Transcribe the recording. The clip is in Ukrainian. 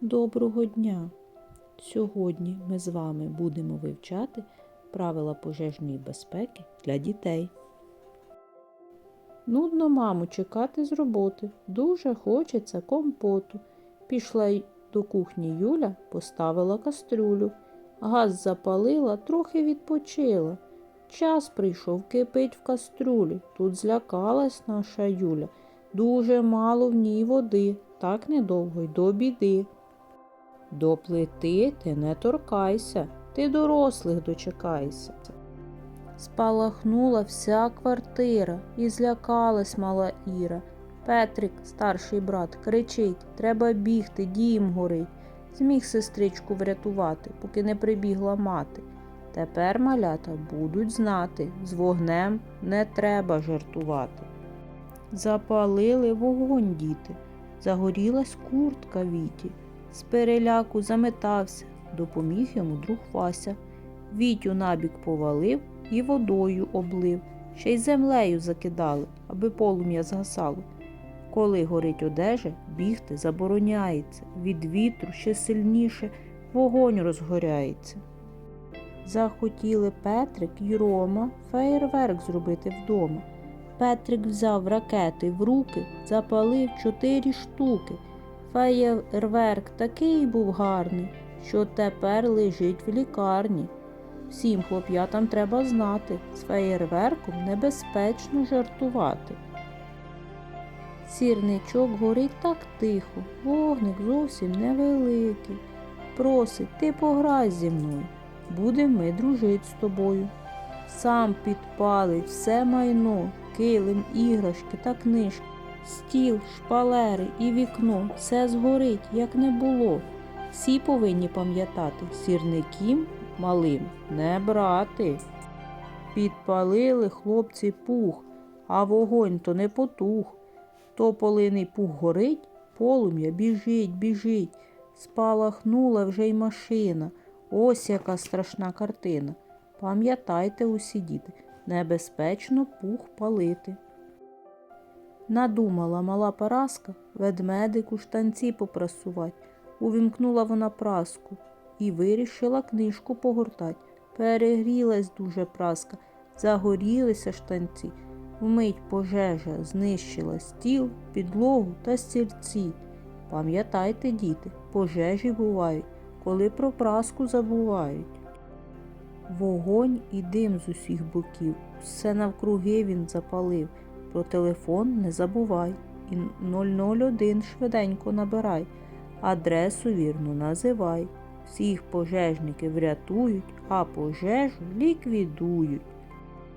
Доброго дня! Сьогодні ми з вами будемо вивчати правила пожежної безпеки для дітей. Нудно маму чекати з роботи. Дуже хочеться компоту. Пішла до кухні Юля, поставила кастрюлю. Газ запалила, трохи відпочила. Час прийшов, кипить в кастрюлі. Тут злякалась наша Юля. Дуже мало в ній води, так недовго й до біди. До плити ти не торкайся, ти дорослих дочекайся. Спалахнула вся квартира і злякалась мала Іра. Петрик, старший брат, кричить треба бігти, дім горить. Зміг сестричку врятувати, поки не прибігла мати. Тепер малята будуть знати, з вогнем не треба жартувати. Запалили вогонь діти, загорілась куртка Віті. З переляку заметався, допоміг йому друг Вася. Вітю набік повалив і водою облив, ще й землею закидали, аби полум'я згасало. Коли горить одежа, бігти забороняється, від вітру ще сильніше вогонь розгоряється. Захотіли Петрик і Рома феєрверк зробити вдома. Петрик взяв ракети в руки, запалив чотири штуки. Феєрверк такий був гарний, що тепер лежить в лікарні. Всім хлоп'ятам треба знати, з феєрверком небезпечно жартувати. Сірничок горить так тихо, вогник зовсім невеликий. Просить, ти пограй зі мною, будемо ми дружить з тобою. Сам підпалить все майно, килим, іграшки та книжки, стіл, шпалери і вікно, все згорить, як не було. Всі повинні пам'ятати, сірників малим не брати. Підпалили хлопці пух, а вогонь то не потух. То полиний пух горить, полум'я біжить, біжить. Спалахнула вже й машина. Ось яка страшна картина. Пам'ятайте усі діти, небезпечно пух палити. Надумала мала Параска ведмедику штанці попрасувать. Увімкнула вона праску і вирішила книжку погортать. Перегрілась дуже праска, загорілися штанці. Вмить пожежа знищила стіл, підлогу та стільці. Пам'ятайте, діти, пожежі бувають, коли про праску забувають. Вогонь і дим з усіх боків, все навкруги він запалив. Про телефон не забувай і 001 швиденько набирай, адресу вірно називай. Всіх пожежників врятують, а пожежу ліквідують.